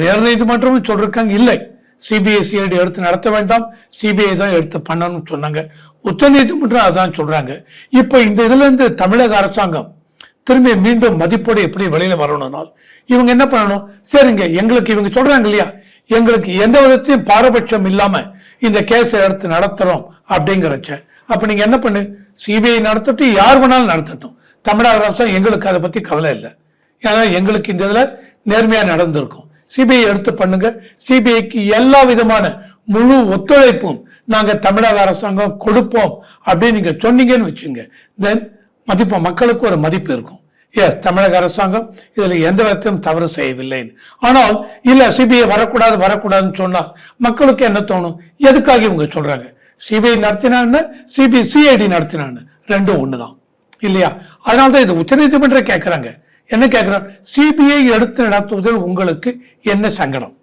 உயர்நீதிமன்றமும் சொல்லிருக்காங்க இல்லை. சிபிஎஸ்சிஐடி எடுத்து நடத்த வேண்டாம். சிபிஐ தான் எடுத்து பண்ணணும்னு சொன்னாங்க. உச்ச நீதிமன்றம் அதான் சொல்றாங்க. இப்போ இந்த இதுல இருந்து தமிழக அரசாங்கம் திரும்பி மீண்டும் மதிப்போடு எப்படி வெளியில வரணும்னால் இவங்க என்ன பண்ணணும்? சரிங்க எங்களுக்கு இவங்க சொல்றாங்க இல்லையா? எங்களுக்கு எந்த விதத்தையும் பாரபட்சம் இல்லாம இந்த கேஸை எடுத்து நடத்துறோம் அப்படிங்கிறச்ச அப்ப நீங்க என்ன பண்ணு? சிபிஐ நடத்தட்டும் யார் வேணாலும் நடத்தட்டும். தமிழக அரசாங்கம் எங்களுக்கு அதை பத்தி கவலை இல்லை. ஏன்னா எங்களுக்கு இந்த இதுல நேர்மையா நடந்திருக்கும். சிபிஐ எடுத்து பண்ணுங்க. சிபிஐக்கு எல்லா விதமான முழு ஒத்துழைப்பும் நாங்க தமிழக அரசாங்கம் கொடுப்போம் அப்படின்னு நீங்க சொன்னீங்கன்னு வச்சுங்க. தென் மதிப்பு மக்களுக்கு ஒரு மதிப்பு இருக்கும். எஸ் தமிழக அரசாங்கம் இதுல எந்த விதத்தையும் தவறு செய்யவில்லை. ஆனால் இல்ல சிபிஐ வரக்கூடாது வரக்கூடாதுன்னு சொன்னா மக்களுக்கு என்ன தோணும்? எதுக்காக இவங்க சொல்றாங்க? சிபிஐ நடத்தினான்னு சிபிஐ சிஐடி நடத்தினான்னு ரெண்டும் ஒண்ணுதான். இல்லையா? அதனால தான் இது உச்சநீதிமன்றம் கேட்கறாங்க என்ன கேட்கிறாங்க சிபிஐ எடுத்து நடத்துவதில் உங்களுக்கு என்ன சங்கடம்?